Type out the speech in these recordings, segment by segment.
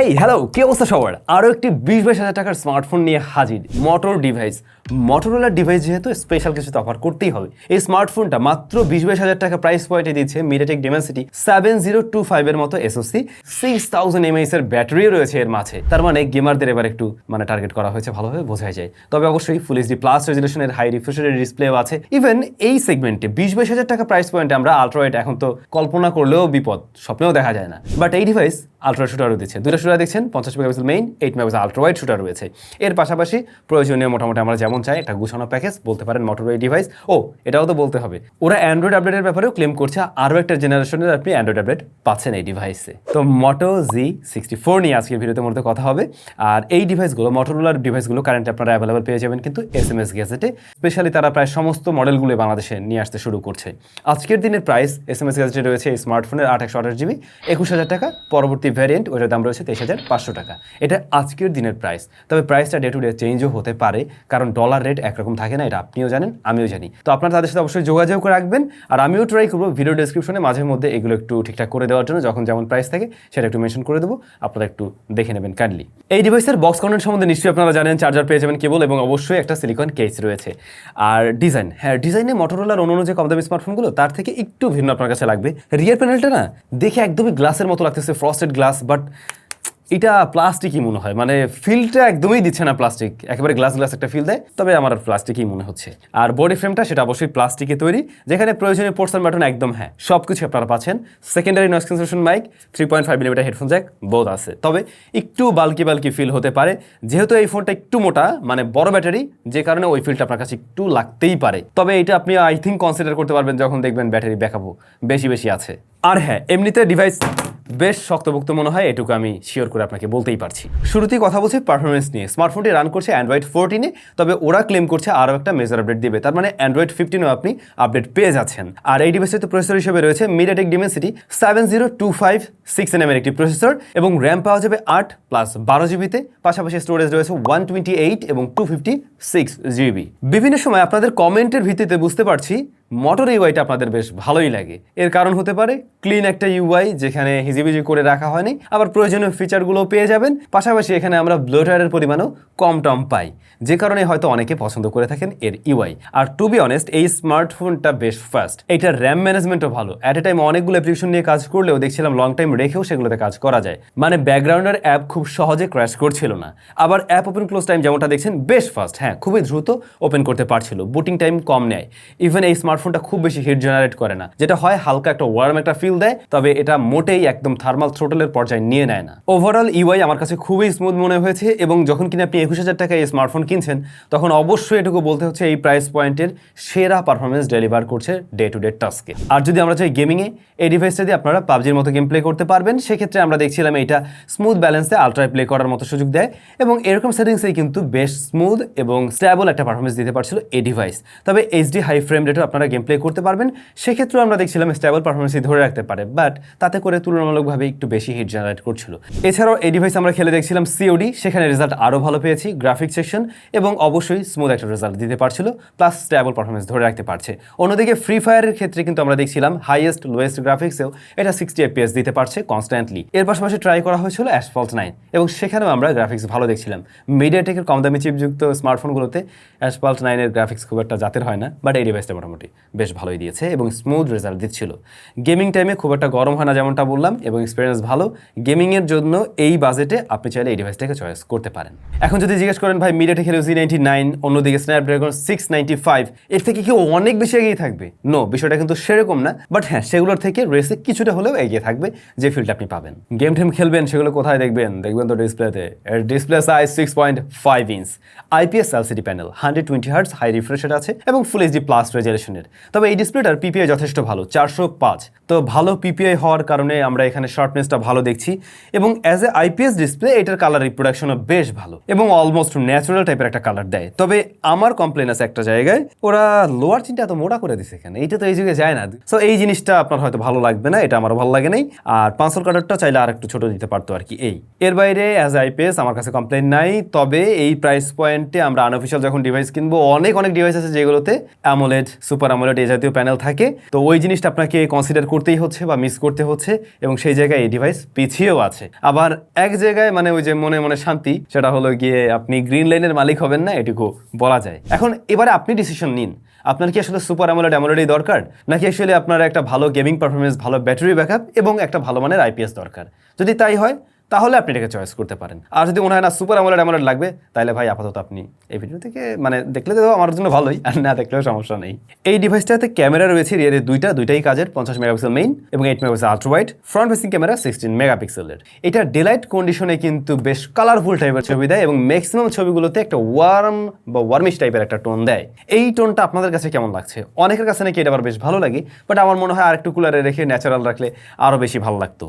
Hey hello কি অবস্থা সবার? আরও একটি বিশ বাইশ হাজার টাকার স্মার্টফোন নিয়ে হাজির মোটর ডিভাইস মোটরোলার ডিভাইস যেহেতু স্পেশাল কিছু তো অফার করতেই হবে। এই স্মার্টফোনটা মাত্র বিশ বাইশ হাজার টাকা প্রাইস পয়েন্টে দিচ্ছে MediaTek Dimensity seven zero two ফাইভের মতো এসওসি সিক্স থাউজেন্ড এমএইচ এর ব্যাটারিও রয়েছে এর মাঝে। তার মানে গেমারদের এবার একটু মানে টার্গেট করা হয়েছে ভালোভাবে, বোঝাই যায়। তবে অবশ্যই ফুল এইচডি প্লাস রেজলিউশনের হাই রিফ্রেশনের ডিসপ্লেও আছে। ইভেন এই সেগমেন্টে বিশ বাইশ হাজার টাকা প্রাইস পয়েন্টে আমরা আলট্রাওয়েট এখন তো কল্পনা করলেও বিপদ, স্বপ্নেও দেখা যায় না। বাট এই ডিভাইস আলট্রা শুটারও দিচ্ছে। দুটো শুটার দেখছেন পঞ্চাশ megapixel main eight megapixel ultrawide shooter রয়েছে। এর পাশাপাশি প্রয়োজনীয় মোটামুটি আমরা যেমন চাই একটা গুছানো প্যাকেজ বলতে পারেন মোটরওয়ে ডিভাইস ও, এটাও তো বলতে হবে। ওরা অ্যান্ড্রয়েড আপডেটের ব্যাপারেও ক্লেম করছে, আরও একটা জেনারেশনের আপনি অ্যান্ড্রয়েড আপডেট পাচ্ছেন এই ডিভাইসে তো মোটো জি সিক্সটি ফোর নিয়ে আজকের ভিডিওতে মধ্যে কথা হবে। আর এই ডিভাইসগুলো মোটরোলার ডিভাইসগুলো কারেন্ট আপনারা অ্যাভেলেবল পেয়ে যাবেন কিন্তু এস এম এস গ্যাজেটে স্পেশালি তারা প্রায় সমস্ত মডেলগুলো বাংলাদেশে নিয়ে আসতে শুরু করছে। আজকের দিনের প্রাইস এস এম এস গ্যাজেটে রয়েছে স্মার্টফোনের আট একশো আঠাশ জিবি একুশ হাজার টাকা। পরবর্তী ভ্যারিয়েন্ট ওইটার দাম রয়েছে তেইশ হাজার পাঁচশো টাকা। এটা আজকের দিনের প্রাইস তবে প্রাইসটা ডে টু ডে চেঞ্জও হতে পারে, কারণ ডলার রেট একরকম থাকে না, এটা আপনিও জানেন, আমিও জানি। তো আপনারা তাদের সাথে অবশ্যই যোগাযোগ রাখবেন, আর আমিও ট্রাই করব ভিডিও ডেসক্রিপশনে মাঝে মধ্যে এগুলো একটু ঠিকঠাক করে দেওয়ার জন্য, যখন যেমন প্রাইস থাকে, সেটা একটু মেনশন করে দেবো। আপনারা একটু দেখে নেবেন কাইন্ডলি এই ডিভাইসের বক্স কন্টেন্ট সম্বন্ধে নিশ্চয়ই আপনারা জানেন চার্জার পেয়ে যাবেন কেবল এবং অবশ্যই একটা সিলিকন কেস রয়েছে। আর ডিজাইন হ্যাঁ ডিজাইনে মোটরোলার অন্য যে কম দামি স্মার্টফোনগুলো তার থেকে একটু ভিন্ন আপনার কাছে লাগবে। রিয়ার প্যানেলটা না, দেখে একদমই গ্লাসের মতো লাগতেছে ফ্রস্টেড গ্লাস বাট এটা প্লাস্টিকই মনে হয়। মানে ফিলটা একদমই দিচ্ছে না প্লাস্টিক। একেবারে গ্লাস গ্লাস একটা ফিল দেয়। তবে আমার প্লাস্টিকই মনে হচ্ছে। আর বডি ফ্রেমটা সেটা অবশ্যই প্লাস্টিকে তৈরি। যেখানে প্রয়োজনীয় পোর্টসন বাটন একদম হ্যাঁ। সব কিছু আপনারা পাচ্ছেন। Secondary noise cancellation mic three point five millimetre headphone jack বোধ আছে। তবে একটু বালকি বালকি ফিল হতে পারে। যেহেতু এই ফোনটা একটু মোটা মানে বড় ব্যাটারি যে কারণে ওই ফিলটা আপনার কাছে একটু লাগতেই পারে। তবে এটা আপনি আই থিঙ্ক কনসিডার করতে পারবেন যখন দেখবেন ব্যাটারি ব্যাকআপও বেশি বেশি আছে। আর হ্যাঁ এমনিতে ডিভাইস বেশ শক্তভুক্ত মনে হয়, এটুকু আমি শিওর করে আপনাকে বলতেই পারছি। শুরুতেই কথা বলছি পারফরমেন্স নিয়ে। স্মার্টফোনটি রান করছে অ্যান্ড্রয়েড ফোরটিনে তবে ওরা ক্লেম করছে আরও একটা মেজর আপডেট দিবে। তার মানে অ্যান্ড্রয়েড ফিফটিনও আপনি আপডেট পেয়ে যাচ্ছেন। আর এই ডিভাইসের তো প্রসেসর হিসেবে রয়েছে MediaTek Dimensity seven zero two five six N একটি প্রসেসর এবং র্যাম পাওয়া যাবে আট প্লাস বারো জিবিতে পাশাপাশি স্টোরেজ রয়েছে ওয়ান টোয়েন্টি এইট এবং টু ফিফটি সিক্স জিবি বিভিন্ন সময় আপনাদের কমেন্টের ভিত্তিতে বুঝতে পারছি মোটর ইউআইটা আপনাদের বেশ ভালোই লাগে। এর কারণ হতে পারে ক্লিন একটা ইউআই যেখানে হিজিবিজি করে রাখা হয়নি, আবার প্রয়োজনীয় ফিচারগুলো পেয়ে যাবেন। পাশাপাশি এখানে আমরা ব্লোটারের পরিমাণও কম টম পাই, যে কারণে হয়তো অনেকে পছন্দ করে থাকেন এর ইউআই আর টু বি অনেস্ট এই স্মার্টফোনটা বেশ ফাস্ট এটার র্যাম ম্যানেজমেন্টও ভালো। অ্যাট এ টাইম অনেকগুলো অ্যাপ্লিকেশন নিয়ে কাজ করলেও দেখছিলাম লং টাইম রেখেও সেগুলোতে কাজ করা যায়। মানে ব্যাকগ্রাউন্ডের অ্যাপ খুব সহজে ক্র্যাশ করছিল না। আবার অ্যাপ ওপেন ক্লোজ টাইম যেমনটা দেখছেন, বেশ ফাস্ট হ্যাঁ খুবই দ্রুত ওপেন করতে পারছিল। বুটিং টাইম কম নেয়। ইভেন এই স্মার্টফোনটা খুব বেশি হিট জেনারেট করে না। যেটা হয়, হালকা একটা ওয়ার্ম একটা ফিল দেয়, তবে এটা মোটেই একদম থার্মাল থ্রোটলের পর্যায়ে নিয়ে নেয় না। ওভারঅল ইউআই আমার কাছে খুবই স্মুথ মনে হয়েছে এবং যখন কিনা আপনি একুশ হাজার টাকায় এই স্মার্টফোন কিনছেন, তখন অবশ্যই এটুকু বলতে হচ্ছে এই প্রাইস পয়েন্টের সেরা পারফরমেন্স ডেলিভার করছে ডে টু ডে টাস্কে আর যদি আমরা চাই গেমিংয়ে এই ডিভাইসটা দিয়ে আপনারা পাবজির মতো গেম প্লে করতে পারবেন। সেক্ষেত্রে আমরা দেখছিলাম এটা স্মুথ ব্যালেন্সে আলট্রায় প্লে করার মতো সুযোগ দেয় এবং এরকম সেটিংসেই কিন্তু বেশ স্মুথ এবং স্ট্যাবল একটা পারফরমেন্স দিতে পারছিল এই ডিভাইস তবে এইচডি হাই ফ্রেম রেটও আপনারা গেম প্লে করতে পারবেন। সেক্ষেত্রেও আমরা দেখছিলাম স্ট্যাবল পারফরমেন্সই ধরে রাখতে পারে বাট তাতে করে তুলনামূলকভাবে একটু বেশি হিট জেনারেট করছিল। এছাড়াও এই ডিভাইস আমরা খেলে দেখছিলাম সিওডি সেখানে রেজাল্ট আরও ভালো পেয়েছি গ্রাফিক সেকশন এবং অবশ্যই স্মুথ একটা রেজাল্ট দিতে পারছিল প্লাস স্ট্যাবল পারফরমেন্স ধরে রাখতে পারছে। অন্যদিকে ফ্রি ফায়ারের ক্ষেত্রে কিন্তু আমরা দেখছিলাম হাইয়েস্ট লোয়েস্ট গ্রাফিক্সেও এটা সিক্সটি এফপিএস দিতে পারছে কনস্ট্যান্টলি এর পাশাপাশি ট্রাই করা হয়েছিল অ্যাসফল্ট নাইন এবং সেখানেও আমরা গ্রাফিক্স ভালো দেখছিলাম। মিডিয়াটেকের কম দামি চিপযুক্ত স্মার্টফোনগুলোতে অ্যাসফল্ট নাইনের গ্রাফিক্স খুব একটা জাতের হয় না বাট এই ডিভাইসটা মোটামুটি। বেশ ভালোই দিয়েছে এবং স্মুথ রেজাল্ট দিচ্ছিল। গেমিং টাইমে খুব একটা গরম হয় না যেমনটা বললাম এবং এক্সপিরিয়েন্স ভালো। গেমিংয়ের জন্য এই বাজেটে আপনি চাইলে এই ডিভাইসটাকে চয়েস করতে পারেন। এখন যদি জিজ্ঞেস করেন, ভাই MediaTek Helio G ninety nine অন্যদিকে স্ন্যাপড্রাগন সিক্স নাইনটি ফাইভ এর থেকে কি অনেক বেশি এগিয়ে থাকবে? নো বিষয়টা কিন্তু সেরকম না। বাট হ্যাঁ সেগুলোর থেকে রেসে কিছুটা হলেও এগিয়ে থাকবে যে ফিল্ড আপনি পাবেন। গেম টেম খেলবেন, সেগুলো কোথায় দেখবেন? দেখবেন তো ডিসপ্লেতে এর display size six point five inch IPS LCD panel hundred twenty hertz high রিফ্রেশের আছে এবং ফুল এইচডি প্লাস রেজুলেশনের তবে এই ডিসপ্লেটার পিপিআই যথেষ্ট ভালো, চারশো পাঁচ। তো ভালো পিপিআই হওয়ার কারণে আমরা এখানে শার্পনেসটা ভালো দেখছি এবং অ্যাজ এ আইপিএস ডিসপ্লে এটার কালার রিপ্রোডাকশনও বেশ ভালো এবং অলমোস্ট ন্যাচারাল টাইপের একটা কালার দেয়। তবে আমার কমপ্লেন আছে একটা জায়গায়, ওরা লোয়ার চিনটা এত মোটা করে দিছে এখানে এইটা তো এই যুগে যায় না। সো এই জিনিসটা আপনার হয়তো ভালো লাগবে না, এটা আমারও ভালো লাগে নাই। আর পাঁচশোর কালারটা চাইলে আর একটু ছোট দিতে পারতো আর কি এই। এর বাইরে অ্যাজ আইপিএস আমার কাছে কমপ্লেন নাই, তবে এই প্রাইস পয়েন্টে আমরা আনঅফিসিয়াল যখন ডিভাইস কিনবো, অনেক অনেক ডিভাইস আছে যেগুলোতে অ্যামোলেড সুপার অ্যামোলেড এই জাতীয় প্যানেল থাকে। তো ওই জিনিসটা আপনাকে কনসিডার করতেই হচ্ছে বা মিস করতে হচ্ছে এবং সেই জায়গায় এই ডিভাইস পিছিয়েও আছে। আবার এক জায়গায় মানে ওই যে মনে মনে শান্তি, সেটা হলো গিয়ে আপনি গ্রিন লাইনের মালিক হবেন না, এটুকু বলা যায়। এখন এবারে আপনি ডিসিশন নিন। আপনার কি আসলে সুপার অ্যামোলেড অ্যামোলেডই দরকার? নাকি আসলে আপনার একটা ভালো গেমিং পারফরমেন্স ভালো ব্যাটারি ব্যাকআপ এবং একটা ভালো মানের আইপিএস দরকার? যদি তাই হয় তাহলে আপনি এটাকে চয়েস করতে পারেন। আর যদি মনে হয়, না সুপার অ্যামোলেড অ্যামোলেড লাগবে তাহলে ভাই আপাতত আপনি এই ভিডিও থেকে মানে দেখলে তো আমার জন্য ভালোই, আর না দেখলেও সমস্যা নেই। এই ডিভাইসটাতে ক্যামেরা রয়েছে রিয়ারের দুইটা, দুইটাই কাজের, পঞ্চাশ মেগাপিক্সেল মেইন এবং eight megapixel ultrawide front facing camera sixteen মেগাপিক্সেলের এটা ডেলাইট কন্ডিশনে কিন্তু বেশ কালারফুল টাইপের ছবি দেয় এবং ম্যাক্সিমাম ছবিগুলোতে একটা ওয়ার্ম বা ওয়ার্মিশ টাইপের একটা টোন দেয়। এই টোনটা আপনাদের কাছে কেমন লাগছে? অনেকের কাছে নাকি এটা আবার বেশ ভালো লাগে বাট আমার মনে হয় আরেকটু কুলারে রেখে ন্যাচারাল রাখলে আরও বেশি ভালো লাগতো।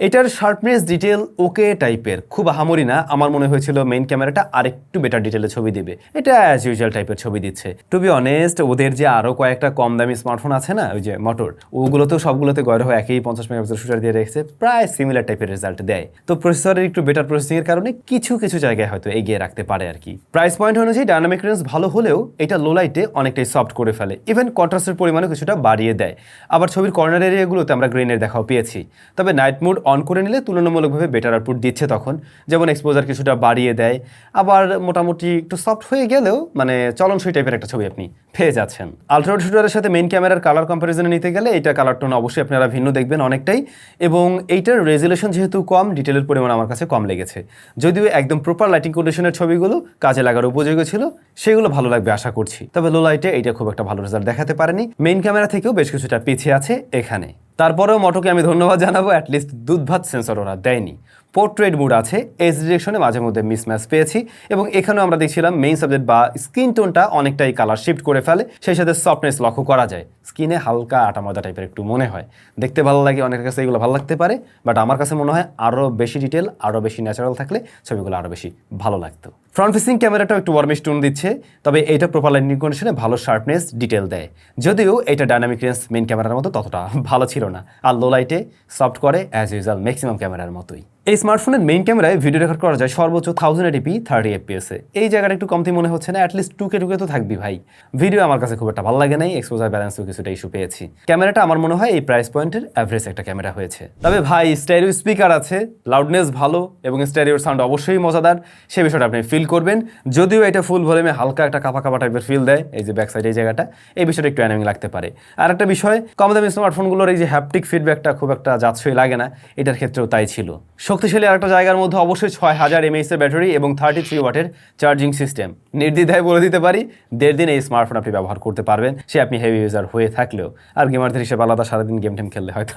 এটার শার্পনেস ডিটেল ওকে টাইপের খুব আহামরি না, আমার মনে হয়েছিল মেইন ক্যামেরাটা আরেকটু বেটার ডিটেলে ছবি দিবে। এটা অ্যাজ ইউজুয়াল টাইপের ছবি দিচ্ছে। টু বি অনেস্ট ওদের যে আরও কয়েকটা কম দামি স্মার্টফোন আছে না, ওই যে মোটর ওগুলোতেও সবগুলোতে গয়রা হয়ে একই পঞ্চাশ মেগাপিক্সেল শুটার দিয়ে রেখেছে, প্রায় সিমিলার টাইপের রেজাল্ট দেয়। তো প্রসেসরের একটু বেটার প্রসেসিংয়ের কারণে কিছু কিছু জায়গায় হয়তো এগিয়ে রাখতে পারে আর কি। প্রাইস পয়েন্ট অনুযায়ী ডায়নামিক রেঞ্জ ভালো হলেও এটা লো লাইটে অনেকটাই সফট করে ফেলে। ইভেন কন্ট্রাস্টের পরিমাণও কিছুটা বাড়িয়ে দেয়। আবার ছবির কর্নার এরিয়াগুলোতে আমরা গ্রেনের দেখাও পেয়েছি। তবে নাইট মোড অন করে নিলে তুলনামূলকভাবে বেটার আউটপুট দিচ্ছে তখন। যেমন এক্সপোজার কিছুটা বাড়িয়ে দেয়। আবার মোটামুটি একটু সফট হয়ে গেলেও মানে চলনসই টাইপের একটা ছবি আপনি পেয়ে যাচ্ছেন। আলট্রাওয়াইড শুটারের সাথে মেইন ক্যামেরার কালার কম্পারিজনে নিতে গেলে এটা কালার টোন অবশ্যই আপনারা ভিন্ন দেখবেন অনেকটাই। এবং এইটার রেজুলেশন যেহেতু কম ডিটেলের পরিমাণ আমার কাছে কম লেগেছে। যদিও একদম প্রপার লাইটিং কন্ডিশনের ছবিগুলো কাজে লাগার উপযোগী ছিল, সেগুলো ভালো লাগবে আশা করছি। তবে লো লাইটে এটা খুব একটা ভালো রেজাল্ট দেখাতে পারেনি। মেইন ক্যামেরা থেকেও বেশ কিছুটা পিছিয়ে আছে এখানে। তারপরেও মটোকে আমি ধন্যবাদ জানাব অ্যাটলিস্ট দুধ ভাত সেন্সর ওরা দেয়নি। পোর্ট্রেট মুড আছে এস ডিরেকশনে মাঝে মধ্যে মিসম্যাচ পেয়েছি এবং এখানেও আমরা দেখছিলাম মেইন সাবজেক্ট বা স্কিন টোনটা অনেকটাই কালার শিফট করে ফেলে, সেই সাথে সফটনেস লক্ষ্য করা যায়। স্কিনে হালকা আটা ময়দা টাইপের একটু মনে হয়। দেখতে ভালো লাগে, অনেকের কাছে এগুলো ভালো লাগতে পারে বাট আমার কাছে মনে হয় আরও বেশি ডিটেল আরও বেশি ন্যাচারাল থাকলে ছবিগুলো আরও বেশি ভালো লাগতো। ফ্রন্ট ফেসিং ক্যামেরাটাও একটু ওয়ার্মিশ টোন দিচ্ছে, তবে এটা প্রপার লাইটিং কন্ডিশনে ভালো শার্পনেস ডিটেল দেয়। যদিও এটা ডাইনামিক রেঞ্জ মেইন ক্যামেরার মতো ততটা ভালো ছিল না, আর লো লাইটে সফট করে অ্যাজ ইউজুয়াল ম্যাক্সিমাম ক্যামেরার মতোই। এই স্মার্টফোনের মেইন ক্যামেরায় ভিডিও রেকর্ড করা যায় সর্বোচ্চ থাউজেন্ড এটিপি থার্টি এফপিএসে এই জায়গাটা একটু কমতি মনে হচ্ছে না অ্যাটলিস্ট টুকে টুকে তো থাকবি ভাই। ভিডিও আমার কাছে খুব একটা ভালো লাগে নাই এক্সপোজার ব্যালেন্সও কিছুটা ইস্যু পেয়েছি। ক্যামেরাটা আমার মনে হয় এই প্রাইস পয়েন্টের অ্যাভারেজ একটা ক্যামেরা হয়েছে। তবে ভাই স্টেরিও স্পিকার আছে লাউডনেস ভালো এবং স্টেরিওর সাউন্ড অবশ্যই মজাদার। সে বিষয়টা আপনি ফিল করবেন। যদিও এটা ফুল ভলিউমে হালকা একটা কাপা কাপা টাইপের ফিল দেয়, এই যে ব্যাক সাইড এই জায়গাটা, এই বিষয়টা একটু অ্যানিমিং লাগতে পারে। আর একটা বিষয়, কম দামি স্মার্টফোনগুলোর এই যে হ্যাপটিক ফিডব্যাকটা খুব একটা যাচ্ছই লাগে না, এটার ক্ষেত্রেও তাই ছিল। শক্তিশালী আরেকটা জায়গার মধ্যে অবশ্যই ছয় হাজার এমএইচ এর ব্যাটারি এবং থার্টি থ্রি ওয়াটের চার্জিং সিস্টেম নির্দ্বিধায় বলে দিতে পারি, দেড় দিন এই স্মার্টফোন আপনি ব্যবহার করতে পারবেন। সে আপনি হেভি ইউজার হয়ে থাকলেও। আর গেমারদের হিসেবে আলাদা সারাদিন গেম টেম খেললে হয়তো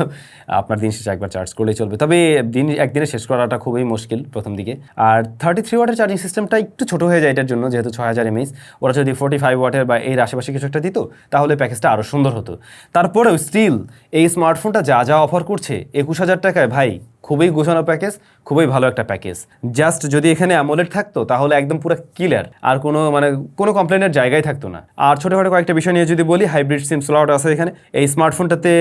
আপনার দিন শেষে একবার চার্জ করলেই চলবে। তবে দিন, একদিনে শেষ করাটা খুবই মুশকিল প্রথম দিকে। আর থার্টি থ্রি ওয়াটের চার্জিং সিস্টেমটা একটু ছোট হয়ে যায় এটার জন্য, যেহেতু ছয় হাজার এমএইচ ওরা যদি ফোর্টি ফাইভ ওয়াটের বা এর আশেপাশে কিছু একটা দিত, তাহলে প্যাকেজটা আরও সুন্দর হতো। তারপরেও স্টিল এই স্মার্টফোনটা যা যা অফার করছে, একুশ হাজার টাকায় ভাই খুবই গোছানো প্যাকেজ খুবই ভালো একটা প্যাকেজ জাস্ট যদি এখানে অ্যামোলেড থাকতো, তাহলে একদম পুরো ক্লিয়ার আর কোনো মানে কোনো কমপ্লেনের জায়গায় থাকতো না। আর ছোটোখাটো কয়েকটা বিষয় নিয়ে যদি বলি হাইব্রিড সিম স্লট আছে এখানে। এই স্মার্টফোনটাতে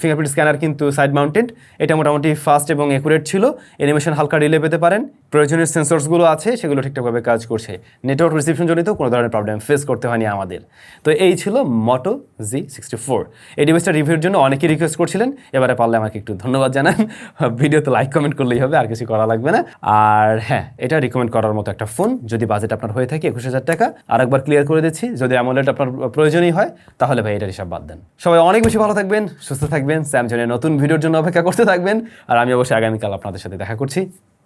ফিঙ্গারপ্রিন্ট স্ক্যানার কিন্তু সাইড মাউন্টেড এটা মোটামুটি ফাস্ট এবং অ্যাকুরেট ছিল। এনিমেশন হালকা রিলে পেতে পারেন। প্রয়োজনীয় সেন্সরসগুলো আছে, সেগুলো ঠিকঠাকভাবে কাজ করছে। নেটওয়ার্ক রিসিপশন জনিত কোনো ধরনের প্রবলেম ফেস করতে হয়নি আমাদের। তো এই ছিল মটো জি সিক্সটি ফোর এই ডিভাইসটা রিভিউর জন্য অনেকেই রিকোয়েস্ট করছিলেন। এবারে পারলে আমাকে একটু ধন্যবাদ জানান। ভিডিওতে লাইক কমেন্ট করলেই হবে, আর কিছু করা লাগবে না। আর হ্যাঁ এটা রিকমেন্ড করার মতো একটা ফোন যদি বাজেট আপনার হয়ে থাকে একুশ হাজার টাকা। আর একবার ক্লিয়ার করে দিচ্ছি, যদি অ্যামোলেট আপনার প্রয়োজনই হয়, তাহলে ভাই এটা হিসাব বাদ দেন। সবাই অনেক বেশি ভালো থাকবেন, সুস্থ থাকবেন। স্যামসংয়ের নতুন ভিডিওর জন্য অপেক্ষা করতে থাকবেন। আর আমি অবশ্যই আগামীকাল আপনাদের সাথে দেখা করছি।